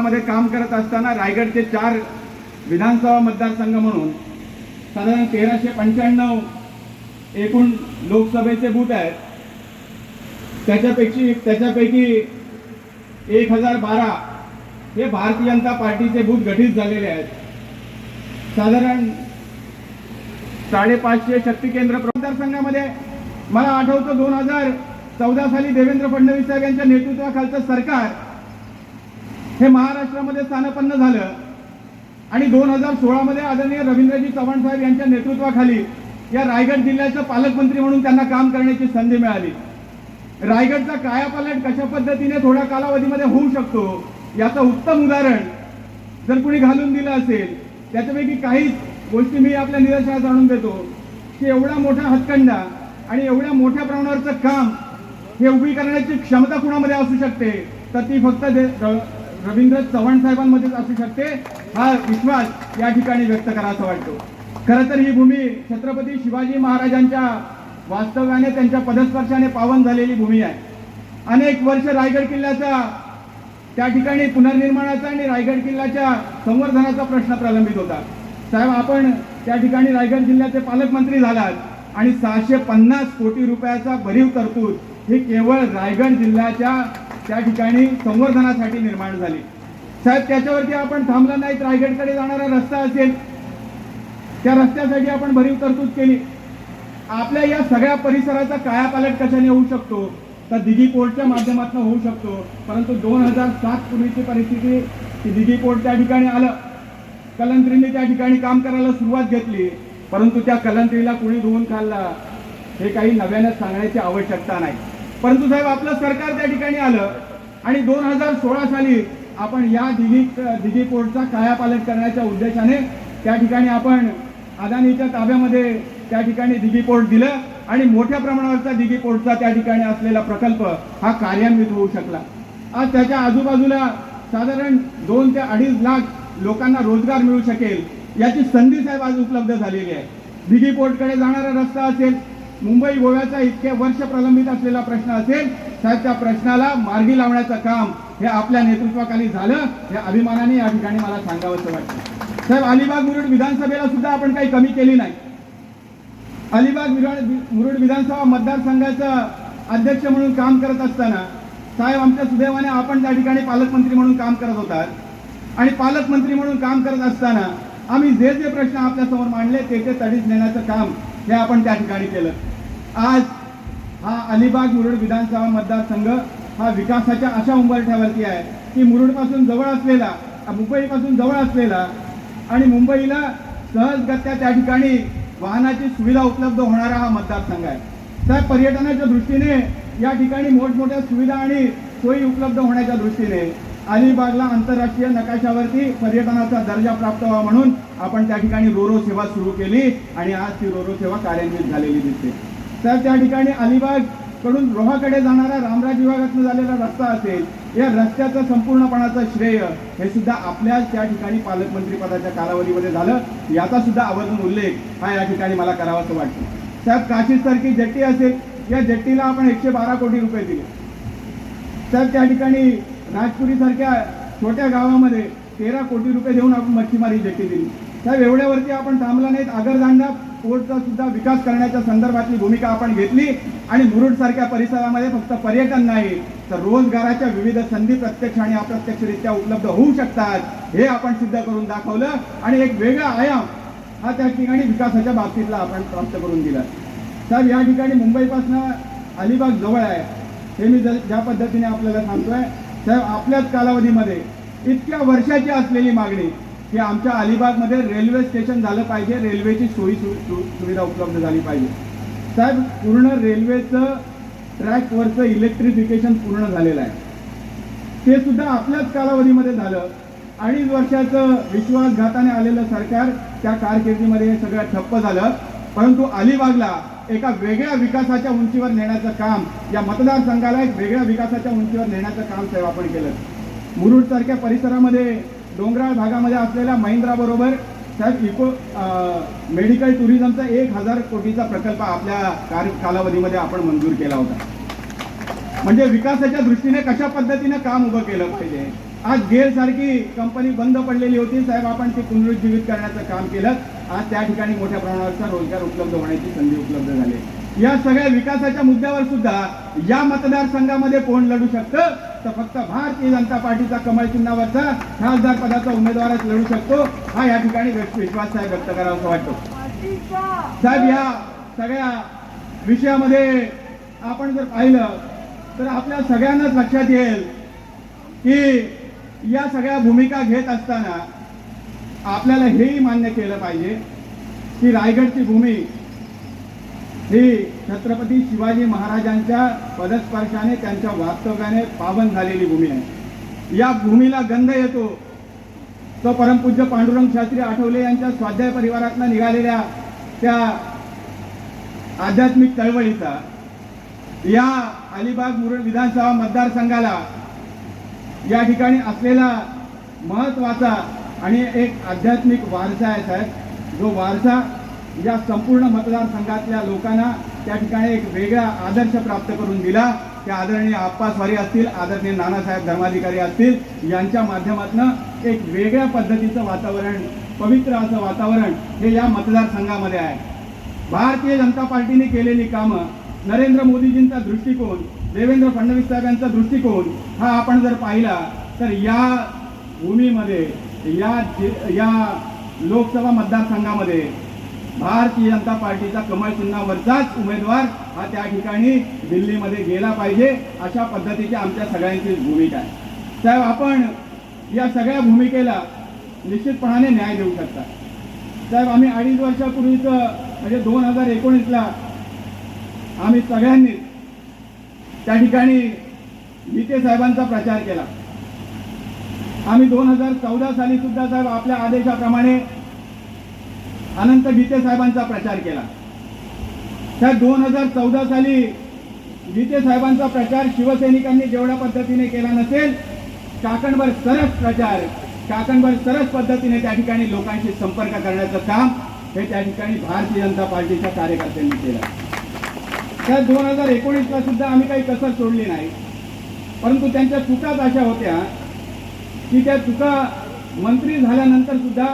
मध्ये काम करत असताना रायगडचे चार विधानसभा मतदारसंघ म्हणून साधारण तेराशे पंच्याण्णव एकूण लोकसभेचे बूथ आहेत. त्याच्यापेक्षी त्याच्यापैकी एक हजार बारा हे भारतीय जनता पार्टीचे बूथ गठीत झालेले आहेत. साधारण साडेपाचशे शक्ती केंद्र मतदारसंघामध्ये मला आठवतं दोन हजार चौदा साली देवेंद्र फडणवीस साहेब यांच्या नेतृत्वाखालचं सरकार हे महाराष्ट्रामध्ये स्थानपन्न झालं. आणि दोन हजार सोळामध्ये आदरणीय रवींद्रजी चव्हाण साहेब यांच्या नेतृत्वाखाली या रायगड जिल्ह्याचं पालकमंत्री म्हणून त्यांना काम करण्याची संधी मिळाली. रायगडचा कायापालट कशा पद्धतीने थोड्या कालावधीमध्ये होऊ शकतो याचं उत्तम उदाहरण जर कुणी घालून दिलं असेल त्याच्यापैकी काही गोष्टी मी आपल्या निदर्शनास आणून देतो. की एवढा मोठा हातखंडा आणि एवढ्या मोठ्या प्रमाणावरचं काम हे उभी करण्याची क्षमता कुणामध्ये असू शकते तर ती फक्त दे- रवींद्र चव्हाण साहेबांमध्येच असू शकते. हा विश्वास या ठिकाणी व्यक्त करायचा वाटतो. खरं तर ही भूमी छत्रपती शिवाजी महाराजांच्या वास्तव्याने त्यांच्या पदस्पर्शाने पावन झालेली भूमी आहे. अनेक वर्ष रायगड किल्ल्याचा त्या ठिकाणी पुनर्निर्माणाचा आणि रायगड किल्ल्याच्या संवर्धनाचा प्रश्न प्रलंबित होता. साहेब आपण त्या ठिकाणी रायगड जिल्ह्याचे पालकमंत्री झालात आणि सहाशे पन्नास कोटी रुपयाचा भरीव तरतूद ही केवळ रायगड जिल्ह्याच्या त्या ठिकाणी संवर्धनासाठी निर्माण झाली. साहेब त्याच्यावरती आपण थांबलं नाहीत रायगडकडे जाणारा रस्ता असेल. त्या रस्त्यासाठी आपण भरीव तरतूद केली. आपल्या या सगळ्या परिसराचा कायापालट कशाने होऊ शकतो? तर दिघी पोर्टच्या माध्यमातून होऊ शकतो. परंतु दोन हजार सात पूर्वीची परिस्थिती की दिघी पोर्ट त्या ठिकाणी आलं. कलंत्रीने त्या ठिकाणी काम करायला सुरुवात घेतली. परंतु त्या कलंत्रीला कुणी धुवून खाल्ला हे काही नव्यानं सांगण्याची आवश्यकता नाही. परंतु साहेब आपलं सरकार त्या ठिकाणी आलं आणि दोन हजार सोळा साली आपण या दिघी दिघी पोर्टचा कायापालट करण्याच्या उद्देशाने त्या ठिकाणी आपण अदानीच्या ताब्यामध्ये त्या ठिकाणी दिघी पोर्ट दिलं आणि मोठ्या प्रमाणावरचा दिघी पोर्टचा त्या ठिकाणी असलेला प्रकल्प हा कार्यान्वित होऊ शकला. आज त्याच्या आजूबाजूला साधारण दोन ते अडीच लाख लोकांना रोजगार मिळू शकेल याची संधी साहेब आज उपलब्ध झालेली आहे. दिघी पोर्टकडे जाणारा रस्ता असेल मुंबई गोव्याचा इतके वर्ष प्रलंबित असलेला प्रश्न असेल साहेब त्या प्रश्नाला मार्गी लावण्याचं काम हे आपल्या नेतृत्वाखाली झालं हे अभिमानाने या ठिकाणी मला सांगावंसं वाटतं. साहेब अलिबाग मुरुड विधानसभेला सुद्धा आपण काही कमी केली नाही. अलिबाग मुरुड विधानसभा मतदारसंघाचं अध्यक्ष म्हणून काम करत असताना साहेब आमच्या सुदैवाने आपण त्या ठिकाणी पालकमंत्री म्हणून काम करत होतात. आणि पालकमंत्री म्हणून काम करत असताना आम्ही जे जे प्रश्न आपल्यासमोर मांडले ते ते तडीच नेण्याचं काम हे आपण त्या ठिकाणी केलं. आज हा अलिबाग मुरुड विधानसभा मतदारसंघ हा विकासाच्या अशा उंबरठ्यावरती आहे की मुरुडपासून जवळ असलेला मुंबईपासून जवळ असलेला आणि मुंबईला सहजगत्या त्या ठिकाणी वाहनाची सुविधा उपलब्ध होणारा हा मतदारसंघ आहे. साहेब पर्यटनाच्या दृष्टीने या ठिकाणी मोठमोठ्या सुविधा आणि सोयी उपलब्ध होण्याच्या दृष्टीने अलिबागला आंतरराष्ट्रीय नकाशावरती पर्यटनाचा दर्जा प्राप्त व्हावा म्हणून आपण त्या ठिकाणी रोरो सेवा सुरू केली आणि आज ती रोरो सेवा कार्यान्वित झालेली दिसते. तर त्या ठिकाणी अलिबागकडून रोहाकडे जाणारा रामराज विभागातून झालेला रस्ता असेल या रस्त्याचं संपूर्णपणाचं श्रेय हे सुद्धा आपल्याच त्या ठिकाणी पालकमंत्री पदाच्या कालावधीमध्ये झालं. याचा सुद्धा आवर्जून उल्लेख हा या ठिकाणी मला करावाचं वाटतो. साहेब काशीसारखी जेट्टी असेल या जेट्टीला आपण एकशे बारा कोटी रुपये दिले. साहेब त्या ठिकाणी नागपुरी सारख्या छोट्या गावामध्ये तेरा कोटी रुपये देऊन आपण मच्छीमारी जेट्टी दिली. साहेब एवढ्यावरती आपण थांबला नाहीत. आगरदांडा पोर्टचा सुद्धा विकास करण्याच्या संदर्भातली भूमिका आपण घेतली आणि मुरुड सारख्या परिसरामध्ये फक्त पर्यटन नाही तर रोजगाराच्या विविध संधी प्रत्यक्ष आणि अप्रत्यक्षरित्या उपलब्ध होऊ शकतात हे आपण सिद्ध करून दाखवलं. आणि एक वेगळा आयाम हा त्या ठिकाणी विकासाच्या बाबतीतला आपण प्राप्त करून दिला. साहेब या ठिकाणी मुंबईपासून अलिबाग जवळ आहे. हे मी ज्या पद्धतीने आपल्याला सांगतोय साहेब आपल्याच कालावधीमध्ये इतक्या वर्षाची असलेली मागणी की आमच्या अलिबागमध्ये रेल्वे स्टेशन झालं पाहिजे. रेल्वेची सोयी सु सु- सुविधा उपलब्ध झाली पाहिजे. साहेब पूर्ण रेल्वेचं ट्रॅकवरचं इलेक्ट्रिफिकेशन पूर्ण झालेलं आहे. ते सुद्धा आपल्याच कालावधीमध्ये झालं. अडीच वर्षाचं विश्वासघाताने आलेलं सरकार त्या कारकिर्दीमध्ये हे सगळं ठप्प झालं. परंतु अलिबागला एका वेगळ्या विकासाच्या उंचीवर नेण्याचं काम या मतदारसंघाला एक वेगळ्या विकासाच्या उंचीवर नेण्याचं काम साहेब आपण केलं. मुरुड सारख्या परिसरामध्ये डोंगराळ भागामध्ये असलेल्या महिंद्रा बरोबर साहेब इको मेडिकल टुरिझमचा एक हजार कोटीचा प्रकल्प आपल्या कार्य कालावधीमध्ये आपण मंजूर केला होता. म्हणजे विकासाच्या दृष्टीने कशा पद्धतीने काम उभं केलं पाहिजे? आज गेल सारखी कंपनी बंद पडलेली होती. साहेब आपण ती पुनरुज्जीवित करण्याचं काम केलं. आज त्या ठिकाणी मोठ्या प्रमाणावरचा रोजगार उपलब्ध होण्याची संधी उपलब्ध झाली. या सगळ्या विकासाच्या मुद्द्यावर सुद्धा या मतदारसंघामध्ये कोण लढू शकतं? तर फक्त भारतीय जनता पार्टीचा कमल चिन्हावरचा खासदार पदाचा उमेदवारच लढू शकतो. हा या ठिकाणी विश्वास साहेब व्यक्त करावा असं वाटतो. साहेब या सगळ्या विषयामध्ये आपण जर पाहिलं तर आपल्या सगळ्यांनाच लक्षात येईल की या सगळ्या भूमिका घेत असताना आपल्याला हेही मान्य केलं पाहिजे की रायगडची भूमी श्री छत्रपती शिवाजी महाराजांच्या पदस्पर्शाने त्यांच्या वास्तव्याने पावन झालेली भूमी आहे. या भूमीला गंध येतो. तो परमपूज्य पांडुरंग शास्त्री आठवले यांच्या स्वाध्याय परिवारातला निघालेल्या त्या आध्यात्मिक चळवळीचा या अलिबाग मुरुड विधानसभा मतदारसंघाला या ठिकाणी असलेला महत्त्वाचा आणि एक आध्यात्मिक वारसा आहे साहेब. जो वारसा या संपूर्ण मतदारसंघातल्या लोकांना त्या ठिकाणी एक वेगळा आदर्श प्राप्त करून दिला ते आदरणीय आप्पा स्वारी असतील आदरणीय नानासाहेब धर्माधिकारी असतील यांच्या माध्यमातून एक वेगळ्या पद्धतीचं वातावरण पवित्र असं वातावरण हे या मतदारसंघामध्ये आहे. भारतीय जनता पार्टीने केलेली कामं नरेंद्र मोदीजींचा दृष्टिकोन देवेंद्र फडणवीस साहेबांचा दृष्टिकोन हा आपण जर पाहिला तर या भूमीमध्ये या जि- या लोकसभा मतदारसंघामध्ये भारतीय जनता पार्टीचा कमळ चिन्हावरचाच उमेदवार हा त्या ठिकाणी दिल्लीमध्ये गेला पाहिजे अशा पद्धतीची आमच्या सगळ्यांची भूमिका आहे. साहेब आपण या सगळ्या भूमिकेला निश्चितपणाने न्याय देऊ शकता. साहेब आम्ही अडीच वर्षापूर्वीच म्हणजे दोन हजार एकोणीसला आम्ही सगळ्यांनी त्या ठिकाणी गीते साहेबांचा प्रचार केला. आम्ही दोन हजार चौदा साली सुद्धा साहेब आपल्या आदेशाप्रमाणे अनंत गीते साहेबांचा प्रचार केला. त्या दोन हजार चौदा साली गीते साहेबांचा प्रचार शिवसैनिकांनी जेवढ्या पद्धतीने केला नसेल काकणभर सरस प्रचार काकणभर सरस पद्धतीने त्या ठिकाणी लोकांशी संपर्क करण्याचं काम हे त्या ठिकाणी भारतीय जनता पार्टीच्या कार्यकर्त्यांनी केलं. त्या दोन हजार एकोणीसला सुद्धा आम्ही काही कसर सोडली नाही. परंतु त्यांच्या चुकाच अशा होत्या की त्या चुका मंत्री झाल्यानंतर सुद्धा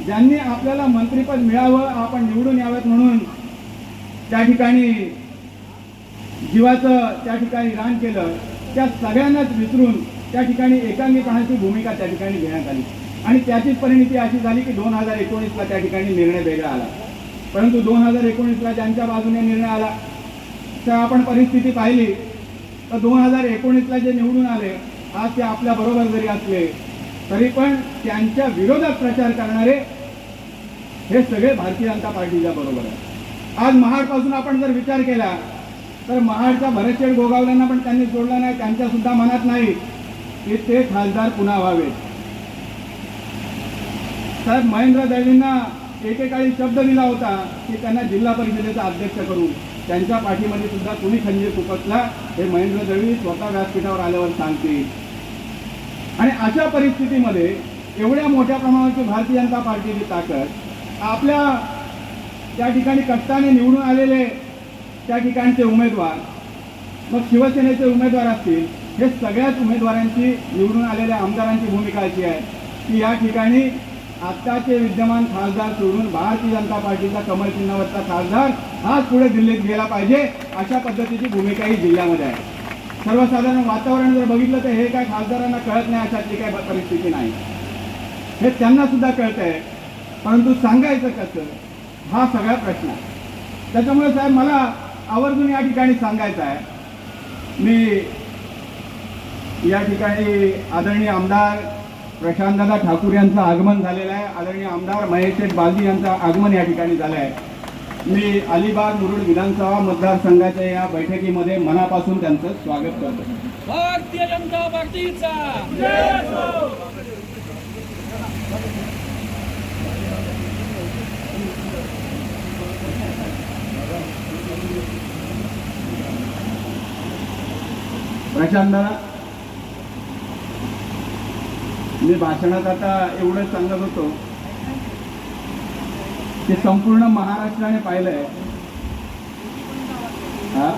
ज्यांनी आपल्याला मंत्रीपद मिळावं आपण निवडून यावेत म्हणून त्या ठिकाणी जीवाचं त्या ठिकाणी रान केलं त्या सगळ्यांनाच विसरून त्या ठिकाणी एकांगीपणाची भूमिका त्या ठिकाणी घेण्यात आली. आणि त्याचीच परिणिती अशी झाली की दोन हजार एकोणीसला त्या ठिकाणी निर्णय वेगळा आला. परंतु दोन हजार एकोणीसला ज्यांच्या बाजूने निर्णय आला तर आपण परिस्थिती पाहिली. तर दोन हजार एकोणीसला जे निवडून आले आज ते आपल्या बरोबर जरी असले तरी पण त्यांच्या विरोधात प्रचार करणारे हे सगळे भारतीय जनता पार्टीच्या बरोबर आहे आज महाडपासून आपण जर विचार केला तर महाडच्या भरतशेड गोगावल्यांना पण त्यांनी सोडलं नाही त्यांच्या सुद्धा मनात नाही की ते खासदार पुन्हा व्हावे. साहेब महेंद्र देवींना एकेकाळी शब्द दिला होता की त्यांना जिल्हा परिषदेचा अध्यक्ष करू. त्यांच्या पाठीमध्ये सुद्धा कुणी खंजीर खुपसला हे महेंद्र दळवी स्वतः व्यासपीठावर आल्यावर सांगतील. आणि अशा परिस्थितीमध्ये एवढ्या मोठ्या प्रमाणाची भारतीय जनता पार्टीची ताकद आपल्या त्या ठिकाणी कष्टाने निवडून आलेले त्या ठिकाणचे उमेदवार मग शिवसेनेचे उमेदवार असतील हे सगळ्याच उमेदवारांची निवडून आलेल्या आमदारांची भूमिका अशी आहे. की या ठिकाणी आत्ताचे विद्यमान खासदार सोडून भारतीय जनता पार्टीचा कमल चिन्हावरचा खासदार हाच पुढे दिल्लीत गेला पाहिजे अशा पद्धतीची भूमिका ही जिल्ह्यामध्ये आहे. सर्वसाधारण वातावरण जर बघितलं तर हे काय खासदारांना कळत नाही अशातली काय परिस्थिती नाही. हे त्यांना सुद्धा कळत आहे. परंतु सांगायचं कसं हा सगळा प्रश्न आहे. त्याच्यामुळे साहेब मला आवर्जून या ठिकाणी सांगायचं आहे. मी या ठिकाणी आदरणीय आमदार प्रशांतदादा ठाकूर यांचं आगमन झालेलं आहे. आदरणीय आमदार महेश बाजी यांचं आगमन या ठिकाणी झालं आहे. मी अलिबाग मुरुड विधानसभा मतदारसंघाच्या या बैठकीमध्ये मनापासून त्यांचं स्वागत करतो. भारतीय जनता पार्टीचा. प्रशांतदादा मी भाषणात आता एवढं सांगत होतो. ते संपूर्ण महाराष्ट्राने पाहिलंय. हा?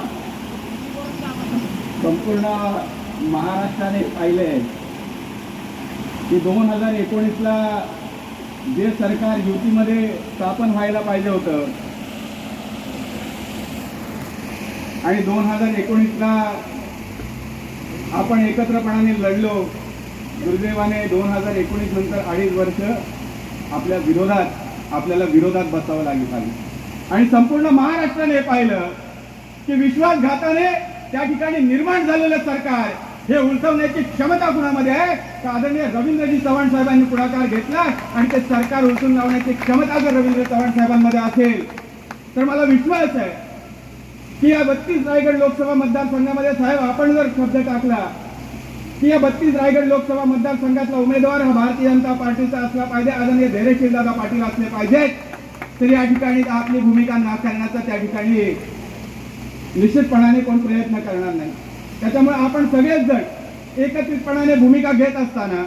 संपूर्ण महाराष्ट्राने पाहिलंय. की दोन हजार एकोणीसला जे सरकार युतीमध्ये स्थापन व्हायला पाहिजे होतं आणि दोन हजार एकोणीसला आपण एकत्रपणाने लढलो दुर्दैवाने दोन हजार एकोणीस नंतर अडीच वर्ष आपल्या विरोधात आपल्याला विरोधात बसावं लागेल आलं आणि संपूर्ण महाराष्ट्राने हे पाहिलं की विश्वासघाताने त्या ठिकाणी निर्माण झालेलं सरकार हे उलथवण्याची क्षमता कुणामध्ये आहे? तर आदरणीय रवींद्रजी चव्हाण साहेबांनी पुढाकार घेतला आणि ते सरकार उलथून लावण्याची क्षमता जर रवींद्र चव्हाण साहेबांमध्ये असेल तर मला विश्वास आहे की या बत्तीस रायगड लोकसभा मतदारसंघामध्ये साहेब आपण जर शब्द टाकला की या बत्तीस रायगड लोकसभा मतदारसंघातला उमेदवार हा भारतीय जनता पार्टीचा असला पाहिजे. आदरणीय धैर्यशील दादा पाटील असले पाहिजेत तर या ठिकाणी आपली भूमिका नाकारण्याचा त्या ठिकाणी निश्चितपणाने कोण प्रयत्न करणार नाही. त्याच्यामुळे आपण सगळेच जण एकत्रितपणाने भूमिका घेत असताना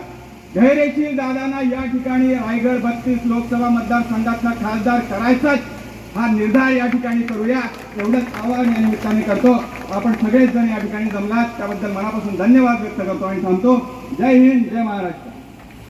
धैर्यशील दादांना या ठिकाणी रायगड बत्तीस लोकसभा मतदारसंघातला खासदार करायचाच हा निर्धार या ठिकाणी करूया. एवढंच आवाहन या निमित्ताने करतो. आपण सगळेच जण या ठिकाणी जमलात. त्याबद्दल मनापासून धन्यवाद व्यक्त करतो आणि थांबतो. जय हिंद जय महाराष्ट्र.